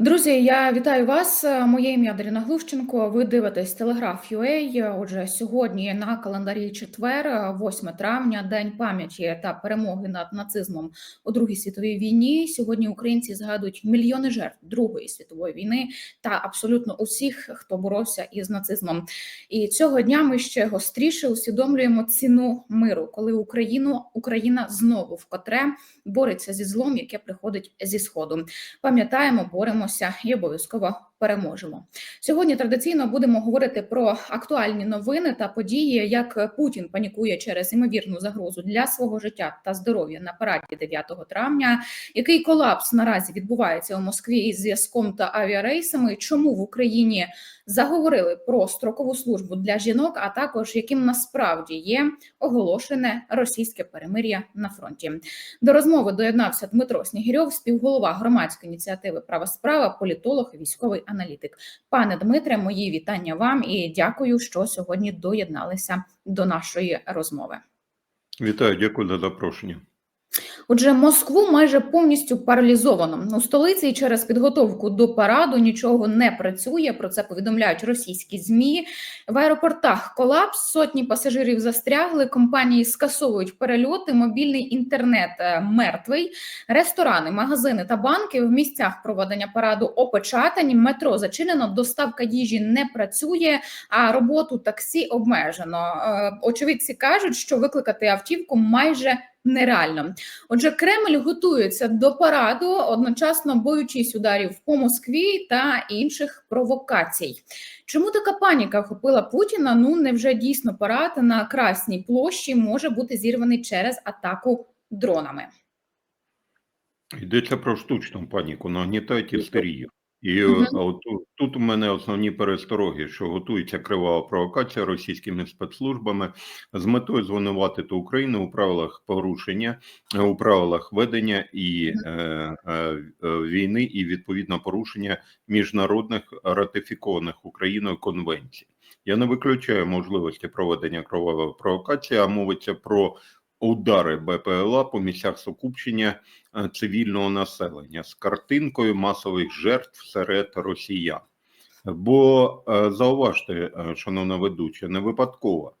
Друзі, я вітаю вас. Моє ім'я Даріна Глущенко. Ви дивитесь Телеграф UA. Отже, сьогодні на календарі четвер, 8 травня, день пам'яті та перемоги над нацизмом у Другій світовій війні. Сьогодні українці згадують мільйони жертв Другої світової війни та абсолютно усіх, хто боровся із нацизмом. І цього дня ми ще гостріше усвідомлюємо ціну миру, коли Україну Україна знову вкотре бореться зі злом, яке приходить зі сходу. Пам'ятаємо, боремося і обов'язково переможемо. Сьогодні традиційно будемо говорити про актуальні новини та події, як Путін панікує через імовірну загрозу для свого життя та здоров'я на параді 9 травня. Який колапс наразі відбувається у Москві із зв'язком та авіарейсами? Чому в Україні заговорили про строкову службу для жінок? А також яким насправді є оголошене російське перемир'я на фронті? До розмови доєднався Дмитро Снігірьов, співголова громадської ініціативи Права справа, політолог, військовий аналітик. Пане Дмитре, мої вітання вам і дякую, що сьогодні доєдналися до нашої розмови. Вітаю, дякую за запрошення. Отже, Москву майже повністю паралізовано у столиці через підготовку до параду нічого не працює. Про це повідомляють російські змі. В аеропортах колапс сотні пасажирів застрягли. Компанії скасовують перельоти. Мобільний інтернет е, мертвий. Ресторани, магазини та банки в місцях проведення параду опечатані. Метро зачинено. Доставка їжі не працює, а роботу таксі обмежено. Е, очевидці кажуть, що викликати автівку майже нереально. Отже, Кремль готується до параду, одночасно боючись ударів по Москві та інших провокацій. Чому така паніка вхопила Путіна? Ну невже дійсно парад на Красній площі може бути зірваний через атаку дронами? Йдеться про штучну паніку, нагнітають істерію. І Мгм. от тут, тут у мене основні перестороги, що готується кривава провокація російськими спецслужбами з метою звинуватити Україну у правилах порушення, е, у правилах ведення і е, е, е, війни, і відповідно порушення міжнародних ратифікованих Україною конвенцій. Я не виключаю можливості проведення кровавої провокації, а мовиться про удари БПЛА по місцях сукупчення е, цивільного населення з картинкою масових жертв серед росіян. Бо е, зауважте, е, шановна ведуча, не випадково.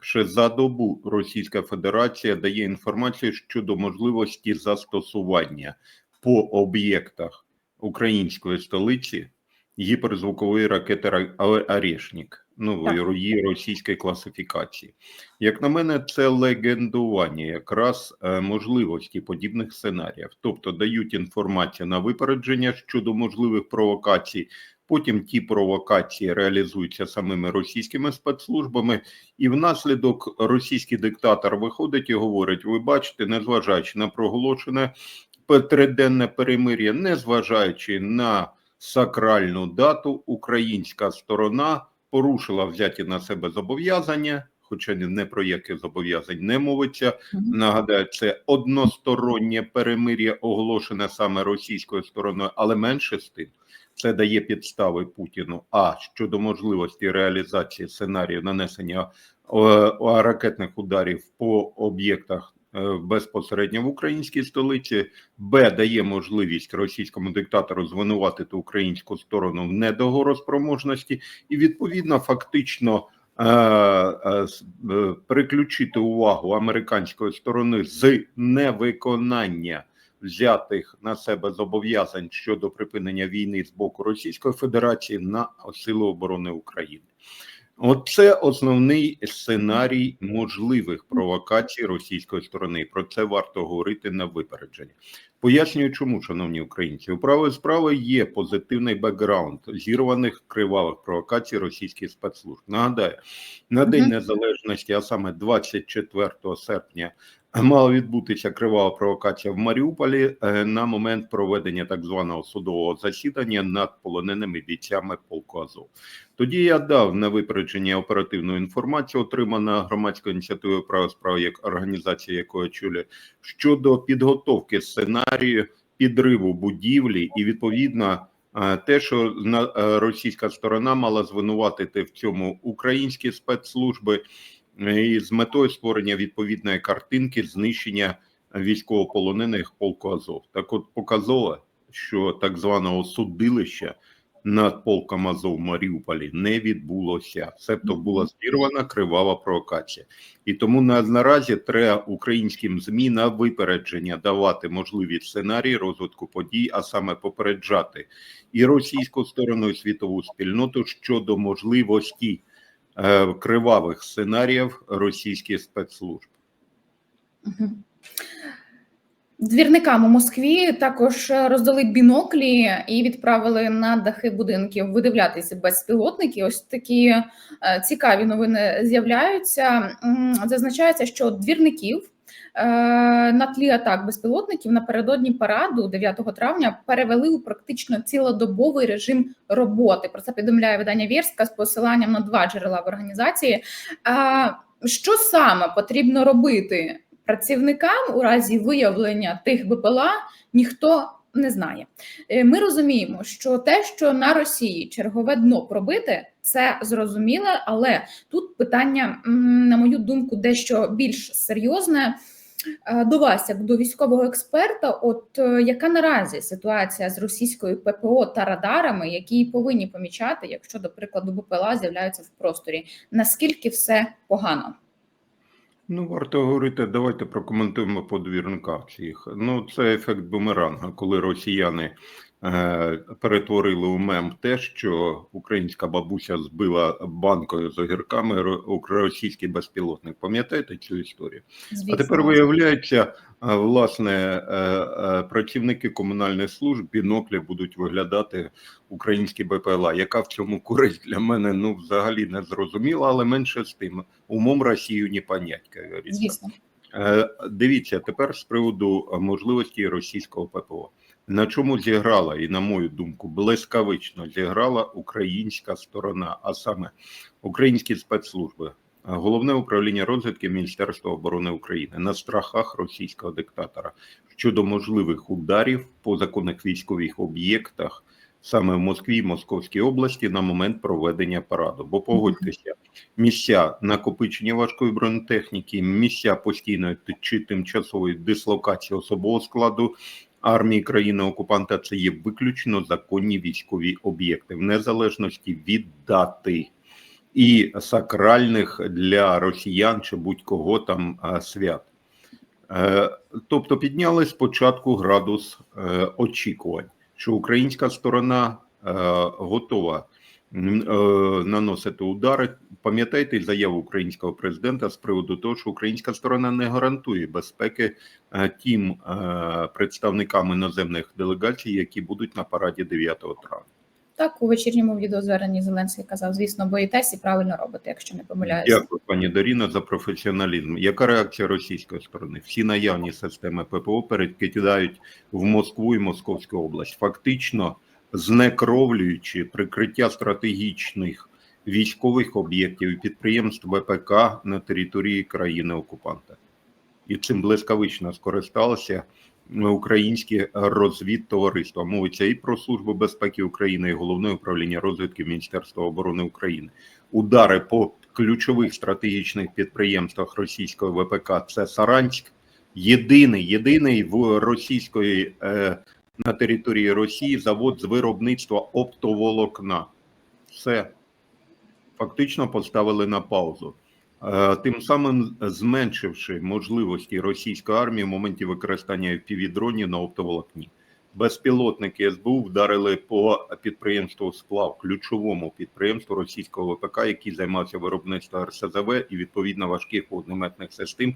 Ще за добу Російська Федерація дає інформацію щодо можливості застосування по об'єктах української столиці гіперзвукової ракети «Орешник», ну Так. її російської класифікації. Як на мене, це легендування якраз е, можливості подібних сценаріїв, тобто дають інформацію на випередження щодо можливих провокацій. Потім ті провокації реалізуються самими російськими спецслужбами, і внаслідок російський диктатор виходить і говорить: ви бачите, незважаючи на проголошене триденне перемир'я, незважаючи на сакральну дату, українська сторона порушила взяті на себе зобов'язання, хоча не про яке зобов'язань не мовиться. Нагадаю, це одностороннє перемир'я, оголошене саме російською стороною, але менше з тим. Це дає підстави Путіну. А щодо можливості реалізації сценарію нанесення е, ракетних ударів по об'єктах безпосередньо в українській столиці, Б дає можливість російському диктатору звинуватити українську сторону в недогороспроможності, і відповідно фактично. е, е, е, Переключити увагу американської сторони з невиконання взятих на себе зобов'язань щодо припинення війни з боку Російської Федерації на Сили оборони України. Оце основний сценарій можливих провокацій російської сторони. Про це варто говорити на випередження. Пояснюю, чому, шановні українці, у правої справи є позитивний бекграунд зірваних кривавих провокацій російських спецслужб. Нагадаю, на День. Незалежності, а саме 24 серпня, мала відбутися кривава провокація в Маріуполі е, на момент проведення так званого судового засідання над полоненими бійцями полку Азов. Тоді я дав на випередження оперативну інформацію, отримана громадською ініціативою права справи, як організація, якої чули, щодо підготовки сценарію підриву будівлі і відповідно. е, Те, що е, російська сторона мала звинуватити в цьому українські спецслужби і з метою створення відповідної картинки знищення військовополонених полку Азов. Так, от показово що так званого судилища над полком Азов в Маріуполі не відбулося. Себто була зірвана кривава провокація. І тому на, наразі треба українським ЗМІ на випередження давати можливі сценарії розвитку подій, а саме попереджати і російську сторону, і світову спільноту щодо можливості е, кривавих сценаріїв російських спецслужб. Двірникам у Москві також роздали біноклі і відправили на дахи будинків видивлятися безпілотники. Ось такі е, цікаві новини з'являються. Зазначається, що двірників е, на тлі атак безпілотників напередодні параду 9 травня перевели у практично цілодобовий режим роботи. Про це повідомляє видання Вірська з посиланням на два джерела в організації. Що саме потрібно робити працівникам у разі виявлення тих БПЛА, ніхто не знає. Е, Ми розуміємо, що те, що на Росії чергове дно пробите, це зрозуміле, але тут питання, на мою думку, дещо більш серйозне. Е, До вас, як до військового експерта, от е, яка наразі ситуація з російською ППО та радарами, які повинні помічати, якщо, до прикладу, БПЛА з'являються в просторі? Наскільки все погано? Ну, варто говорити, давайте прокоментуємо по двірниках цих. Ну, це ефект бумеранга, коли росіяни перетворили у мем те, що українська бабуся збила банкою з огірками ро- російський безпілотник. Пам'ятаєте цю історію? Звісно, А тепер виявляється, е, власне, е, е, працівники комунальних служб біноклі будуть виглядати українські БПЛА. Яка в цьому користь для мене ну взагалі не зрозуміла, але менше з тим. Умом Росію не понять, звісно. Е, Дивіться тепер з приводу е, можливості російського ППО. На чому зіграла, і на мою думку, блискавично зіграла українська сторона, а саме українські спецслужби, головне управління розвідки Міністерства оборони України на страхах російського диктатора щодо можливих ударів по законних військових об'єктах саме в Москві і Московській області на момент проведення параду. Бо погодьтеся, місця накопичення важкої бронетехніки, місця постійної чи тимчасової дислокації особового складу армії країни окупанта це є виключно законні військові об'єкти, в незалежності від дати і сакральних для росіян чи будь-кого там свят. Е, Тобто підняли спочатку градус е, очікувань, що українська сторона е, готова е, наносити удари. Пам'ятаєте заяву українського президента з приводу того, що українська сторона не гарантує безпеки е, тим е, представникам іноземних делегацій, які будуть на параді 9 травня. Так, у вечірньому відеозверненні Зеленський казав, звісно, боїтесь і правильно робите, якщо не помиляюся. Дякую, пані Даріна, за професіоналізм. Яка реакція російської сторони? Всі наявні системи ППО перекидають в Москву і Московську область, фактично знекровлюючи прикриття стратегічних військових об'єктів і підприємств ВПК на території країни окупанта. І цим блискавично скористалося українське розвідтовариство. Мовиться і про службу безпеки України, і головне управління розвідки Міністерства оборони України. Удари по ключових стратегічних підприємствах російської ВПК це Саранськ. Єдиний, єдиний в російської е, на території Росії завод з виробництва оптоволокна. Все фактично поставили на паузу. Е, Тим самим зменшивши можливості російської армії в моменті використання FPV-дронів на оптоволокні. Безпілотники СБУ вдарили по підприємству сплав, ключовому підприємству російського ВПК, який займався виробництвом РСЗВ і відповідно важких вогнеметних систем,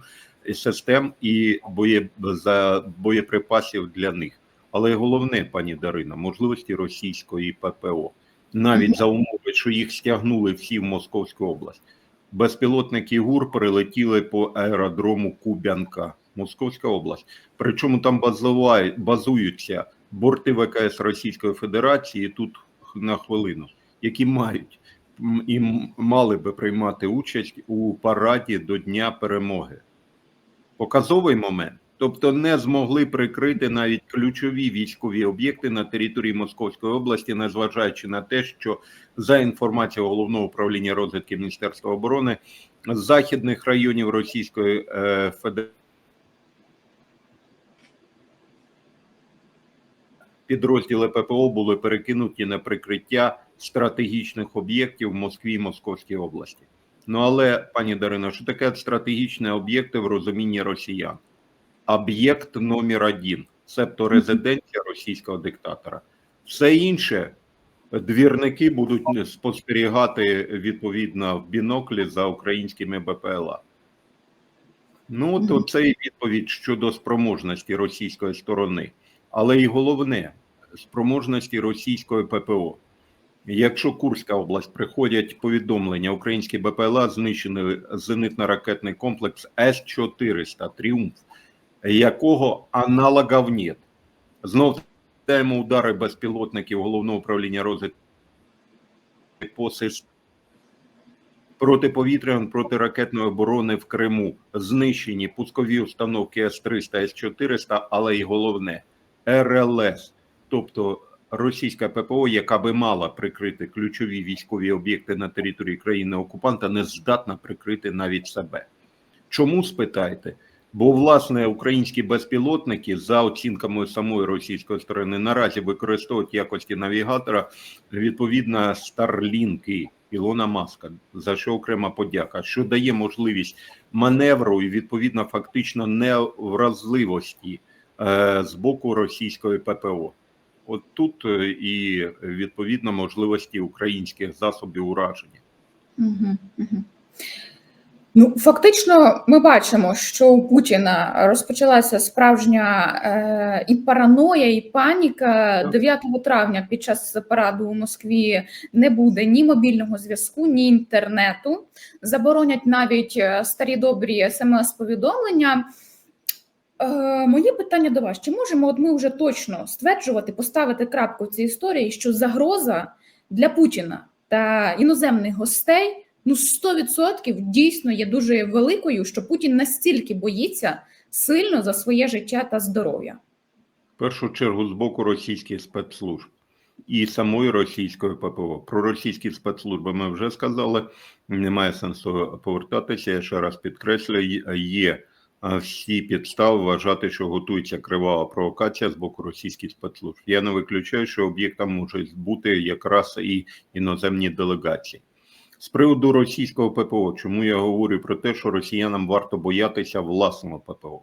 систем і боє, за боєприпасів для них. Але головне, пані Дарина, можливості російської ППО, навіть за умови, що їх стягнули всі в Московську область. Безпілотники ГУР прилетіли по аеродрому Кубянка, Московська область. Причому там базуються борти ВКС Російської Федерації тут на хвилину, які мають і мали би приймати участь у параді до Дня перемоги. Показовий момент. Тобто не змогли прикрити навіть ключові військові об'єкти на території Московської області, незважаючи на те, що за інформацією головного управління розвідки Міністерства оборони з західних районів Російської е, Федерації підрозділи ППО були перекинуті на прикриття стратегічних об'єктів в Москві і Московській області. Ну але, пані Дарино, що таке стратегічні об'єкти в розумінні росіян? Об'єкт номер один, себто резиденція російського диктатора. Все інше двірники будуть спостерігати відповідно в біноклі за українськими БПЛА. Ну, то це і відповідь щодо спроможності російської сторони, але і головне спроможності російської ППО. Якщо Курська область приходять повідомлення, українські БПЛА знищили зенитно-ракетний комплекс С-400 Тріумф, якого аналогів нет. Знов даємо удари безпілотників головного управління розвідки по системі протиповітряної протиракетної оборони в Криму, знищені пускові установки С-300, С-400, але й головне РЛС, тобто російська ППО, яка би мала прикрити ключові військові об'єкти на території країни окупанта, не здатна прикрити навіть себе. Чому спитайте? Бо власне українські безпілотники за оцінками самої російської сторони наразі використовують якості навігатора відповідно старлінки Ілона Маска, за що окрема подяка, що дає можливість маневру і відповідно фактично невразливості е, з боку російської ППО. От тут е, і відповідно можливості українських засобів ураження. Угу, угу. Ну, фактично, ми бачимо, що у Путіна розпочалася справжня е, і параноя, і паніка. 9 травня під час параду у Москві не буде ні мобільного зв'язку, ні інтернету. Заборонять навіть е, старі добрі смс-повідомлення. Е, моє питання до вас: чи можемо от ми вже точно стверджувати, поставити крапку в цій історії, що загроза для Путіна та іноземних гостей? Ну 100% дійсно є дуже великою, що Путін настільки боїться сильно за своє життя та здоров'я. В першу чергу з боку російських спецслужб і самої російської ППО. Про російські спецслужби ми вже сказали. Немає сенсу повертатися. Я ще раз підкреслюю, є всі підстави вважати, що готується кривава провокація з боку російських спецслужб. Я не виключаю, що об'єктом можуть бути якраз і іноземні делегації. З приводу російського ППО, чому я говорю про те, що росіянам варто боятися власного ППО.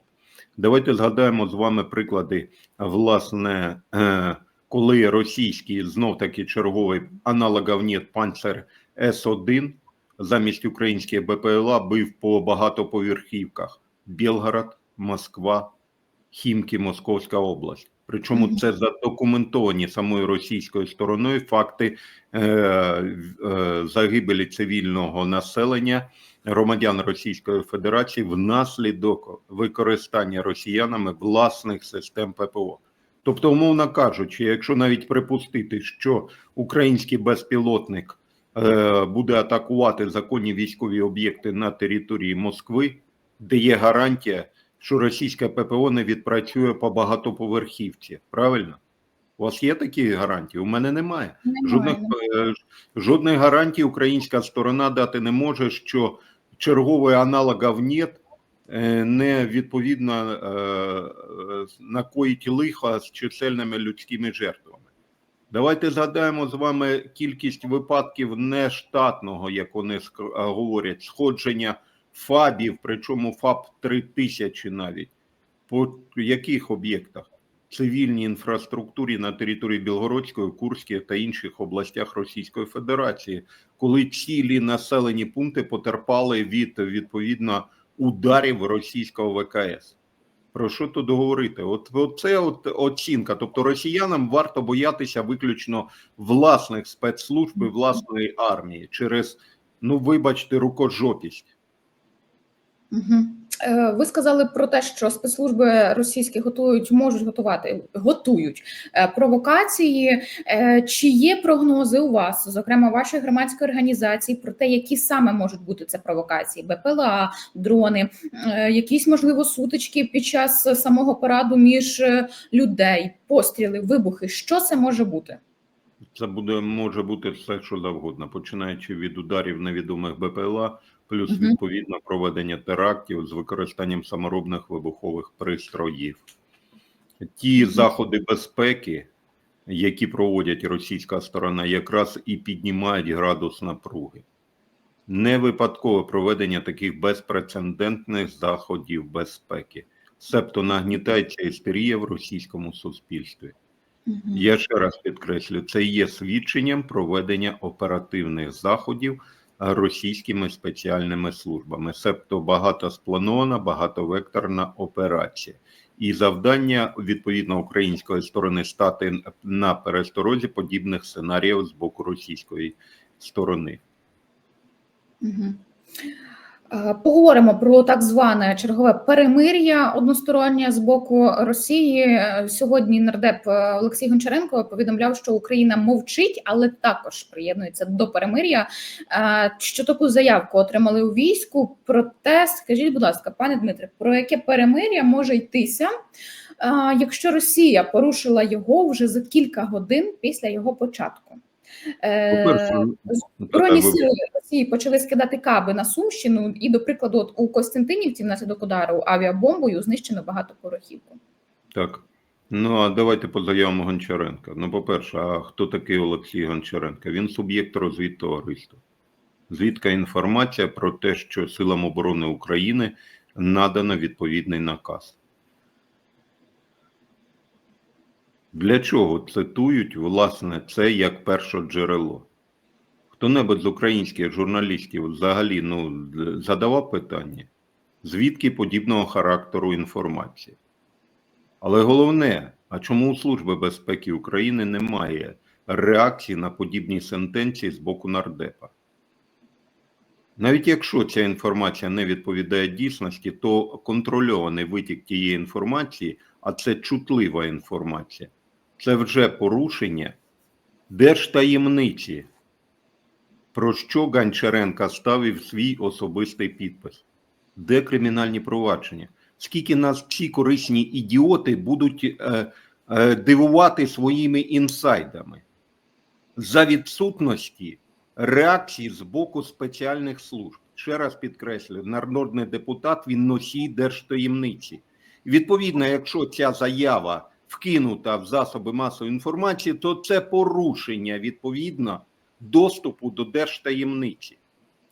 Давайте згадаємо з вами приклади, власне, коли російський знов таки черговий аналогов нет панцер С1 замість українських БПЛА бив по багатоповерхівках Білгород, Москва, Хімки, Московська область. Причому це задокументовані самою російською стороною факти е, е, загибелі цивільного населення громадян Російської Федерації внаслідок використання росіянами власних систем ППО. Тобто, умовно кажучи, якщо навіть припустити, що український безпілотник е, буде атакувати законні військові об'єкти на території Москви, де є гарантія що російське ППО не відпрацює по багатоповерхівці. Правильно? У вас є такі гарантії? У мене немає. немає. Жодних жодних гарантій українська сторона дати не може, що черговий аналогов нет, не відповідно накоїть лиха з чисельними людськими жертвами. Давайте згадаємо з вами кількість випадків нештатного, як вони говорять, сходження ФАБів, причому ФАБ 3000 навіть. По яких об'єктах? Цивільній інфраструктурі на території Білгородської, Курської та інших областях Російської Федерації, коли цілі населені пункти потерпали від відповідно ударів російського ВКС. Про що тут говорити? От, от це от оцінка. Тобто росіянам варто боятися виключно власних спецслужб і власної армії через, ну вибачте, рукожопість. Угу. Ви сказали про те, що спецслужби російські готують, можуть готувати, готують провокації. Е, чи є прогнози у вас, зокрема вашої громадської організації, про те, які саме можуть бути це провокації? БПЛА, дрони, е, якісь можливо сутички під час самого параду між е, людей, постріли, вибухи? Що це може бути? Це буде може бути все, що завгодно, починаючи від ударів невідомих БПЛА плюс відповідно проведення терактів з використанням саморобних вибухових пристроїв. Ті заходи безпеки, які проводять російська сторона, якраз і піднімають градус напруги. Не випадкове проведення таких безпрецедентних заходів безпеки, себто нагнітається істерія в російському суспільстві. Я ще раз підкреслю, це є свідченням проведення оперативних заходів російськими спеціальними службами, себто багатоспланована, багатовекторна операція. І завдання відповідно української сторони стати на пересторозі подібних сценаріїв з боку російської сторони. Мгм. Е, Поговоримо про так зване чергове перемир'я одностороннє з боку Росії. Е, Сьогодні нардеп е, Олексій Гончаренко повідомляв, що Україна мовчить, але також приєднується до перемир'я. Що таку заявку отримали у війську? Проте скажіть, будь ласка, пане Дмитре, про яке перемир'я може йтися, якщо Росія порушила його вже за кілька годин після його початку? Е, По-перше, Збройні сили Росії почали скидати каби на Сумщину, і, до прикладу, от у Костянтинівці внаслідок удару авіабомбою знищено багатоповерхівку. Так. Ну, а давайте по заявам Гончаренка. Ну, по-перше, а хто такий Олексій Гончаренко? Він суб'єкт розвід товариства. Звідка інформація про те, що Силам оборони України надано відповідний наказ. Для чого цитують, власне, це як перше джерело? Хто-небудь з українських журналістів взагалі ну, задавав питання, звідки подібного характеру інформації? Але головне, а чому у Служби безпеки України немає реакції на подібні сентенції з боку нардепа? Навіть якщо ця інформація не відповідає дійсності, то контрольований витік тієї інформації, а це чутлива інформація, це вже порушення держтаємниці, про що Ганчаренка ставив свій особистий підпис. Де кримінальні провадження? Скільки нас ці корисні ідіоти будуть е, е, дивувати своїми інсайдами за відсутності реакції з боку спеціальних служб. Ще раз підкреслюю, народний депутат він носій держтаємниці. Відповідно, якщо ця заява вкинута в засоби масової інформації, то це порушення відповідно доступу до держтаємниці.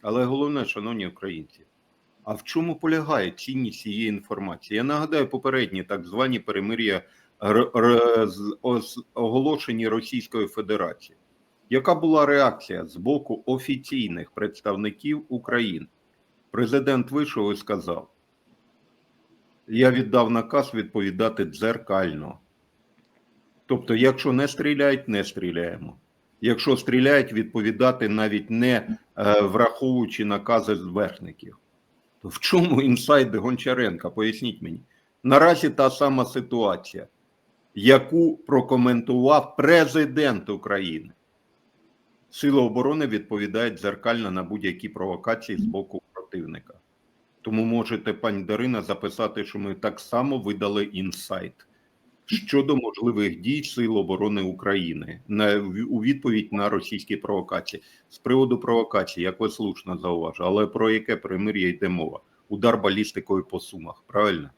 Але головне, шановні українці, а в чому полягає цінність цієї інформації? Я нагадаю попередні так звані перемир'я оголошені Російською Федерацією. Яка була реакція з боку офіційних представників України? Президент вийшов і сказав: Я віддав наказ відповідати дзеркально. Тобто, якщо не стріляють, не стріляємо. Якщо стріляють, відповідати навіть не е, враховуючи накази зверхників. То в чому інсайди Гончаренка? Поясніть мені. Наразі та сама ситуація, яку прокоментував президент України. Сили оборони відповідають дзеркально на будь-які провокації з боку противника. Тому можете, пані Дарина, записати, що ми так само видали інсайт щодо можливих дій Сил оборони України на, у відповідь на російські провокації. З приводу провокації, як ви слушно зауважили, але про яке примир'я йде мова? Удар балістикою по сумах, правильно?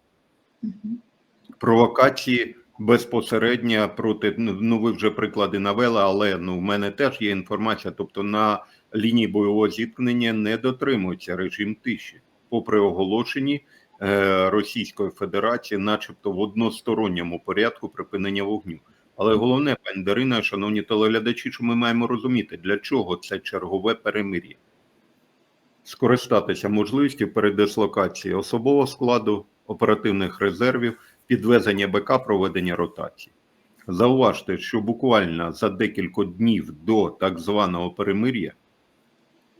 Провокації безпосередньо проти ну ну, ви вже приклади навели, але ну в мене теж є інформація. Тобто на лінії бойового зіткнення не дотримується режим тиші, попри оголошені Російської Федерації, начебто в односторонньому порядку припинення вогню. Але головне, пані Дарина, шановні телеглядачі, що ми маємо розуміти, для чого це чергове перемир'я. Скористатися можливістю передислокації особового складу, оперативних резервів, підвезення БК, проведення ротації. Зауважте, що буквально за декілька днів до так званого перемир'я,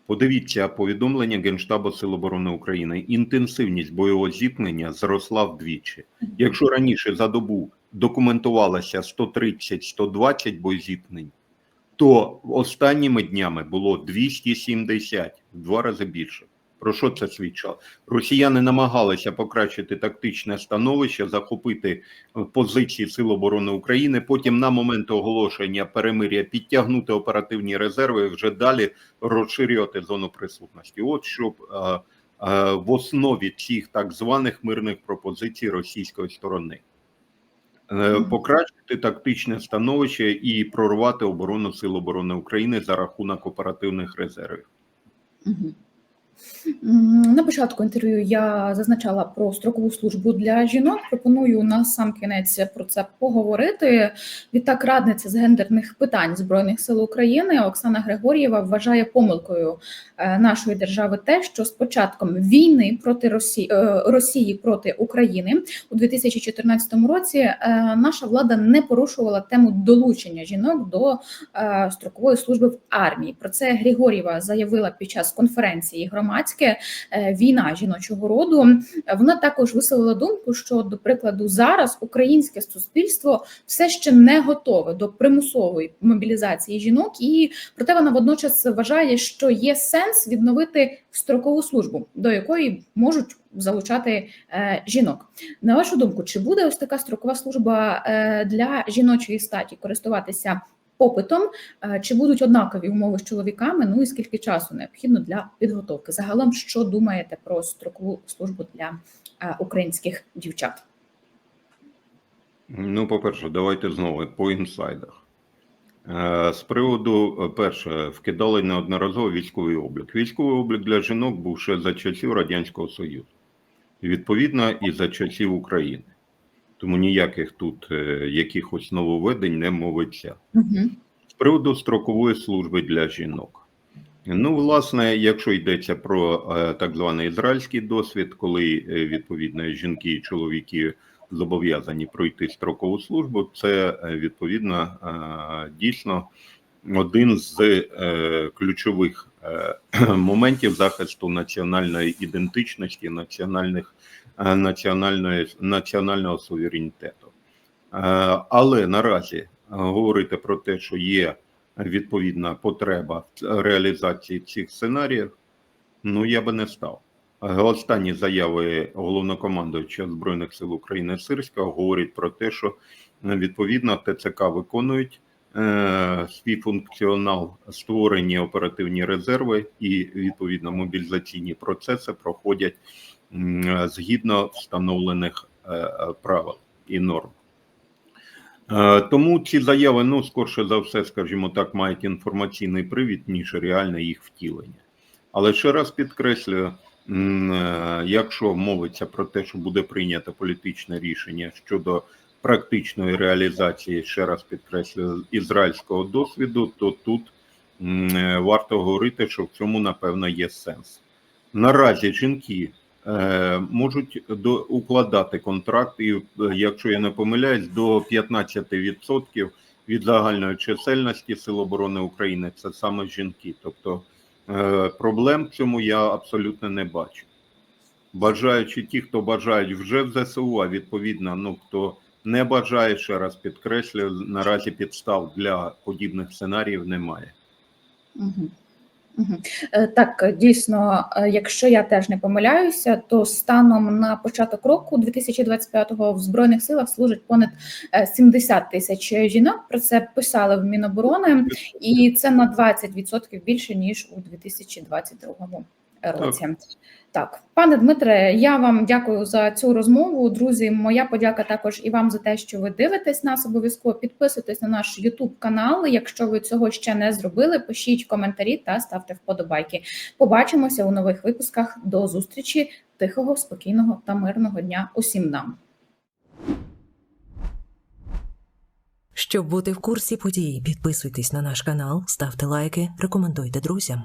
подивіться повідомлення Генштабу Сил оборони України, інтенсивність бойового зіткнення зросла вдвічі. Якщо раніше за добу документувалося 130-120 бойзіткнень, то останніми днями було 270, в два рази більше. Про що це свідчало? Росіяни намагалися покращити тактичне становище, захопити е, позиції Сил оборони України. Потім, на момент оголошення перемир'я, підтягнути оперативні резерви, і вже далі розширювати зону присутності. От щоб е, е, в основі цих так званих мирних пропозицій російської сторони. Е, Покращити тактичне становище і прорвати оборону Сил оборони України за рахунок оперативних резервів. На початку інтерв'ю я зазначала про строкову службу для жінок. Пропоную на сам кінець про це поговорити. Відтак, радниця з гендерних питань збройних сил України Оксана Григор'єва вважає помилкою е, нашої держави те, що з початком війни проти Росії, Росії проти України у 2014 році е, наша влада не порушувала тему долучення жінок до е, строкової служби в армії. Про це Григорєва заявила під час конференції громадське е, війна жіночого роду. Вона також висловила думку, що до прикладу зараз українське суспільство все ще не готове до примусової мобілізації жінок, і проте вона водночас вважає, що є сенс відновити строкову службу, до якої можуть залучати е, жінок. На вашу думку, чи буде ось така строкова служба е, для жіночої статі користуватися попитом? Е, Чи будуть однакові умови з чоловіками? Ну і скільки часу необхідно для підготовки? Загалом, що думаєте про строкову службу для е, українських дівчат? Ну, по-перше, давайте знову по інсайдах. Е, З приводу, перше, вкидали неодноразово військовий облік. Військовий облік для жінок був ще за часів Радянського Союзу. Відповідно, і за часів України. Тому ніяких тут е, якихось нововведень не мовиться. Угу. З приводу строкової служби для жінок. Ну, власне, якщо йдеться про е, так званий ізраїльський досвід, коли е, відповідно жінки і чоловіки зобов'язані пройти строкову службу, це відповідно дійсно один з ключових моментів захисту національної ідентичності, національних, е, національної, національного суверенітету. Е, Але наразі е, говорити про те, що є відповідна потреба реалізації цих сценаріїв, ну я би не став. Е, Останні заяви головнокомандуюча Збройних сил України Сирського говорять про те, що е, відповідно ТЦК виконують е, свій функціонал, створені оперативні резерви і відповідно мобілізаційні процеси проходять е, згідно встановлених е, е, правил і норм. Е, Тому ці заяви, ну, скорше за все, скажімо так, мають інформаційний привід, ніж реальне їх втілення. Але ще раз підкреслюю, е, якщо мовиться про те, що буде прийнято політичне рішення щодо практичної реалізації, ще раз підкреслюю, ізраїльського досвіду, то тут е, варто говорити, що в цьому, напевно, є сенс. Наразі жінки е, можуть до, укладати контракти, і, е, якщо я не помиляюсь, до 15% від загальної чисельності Сил оборони України це саме жінки. Тобто проблем в цьому я абсолютно не бачу. Бажаючи ті, хто бажають вже в ЗСУ, а відповідно, ну хто не бажає, ще раз підкреслюю, наразі підстав для подібних сценаріїв немає. Угу. Так, дійсно, е, якщо я теж не помиляюся, то станом на початок року 2025-го в збройних силах служить понад е, 70 тисяч жінок. Про це писали в Міноборони, і це на 20% більше ніж у 2022 році. Так, пане Дмитре, я вам дякую за цю розмову. Друзі, моя подяка також і вам за те, що ви дивитесь нас. Обов'язково підписуйтесь на наш YouTube канал. Якщо ви цього ще не зробили, пишіть коментарі та ставте вподобайки. Побачимося у нових випусках. До зустрічі, тихого, спокійного та мирного дня усім нам. Щоб бути в курсі подій, підписуйтесь на наш канал, ставте лайки, рекомендуйте друзям.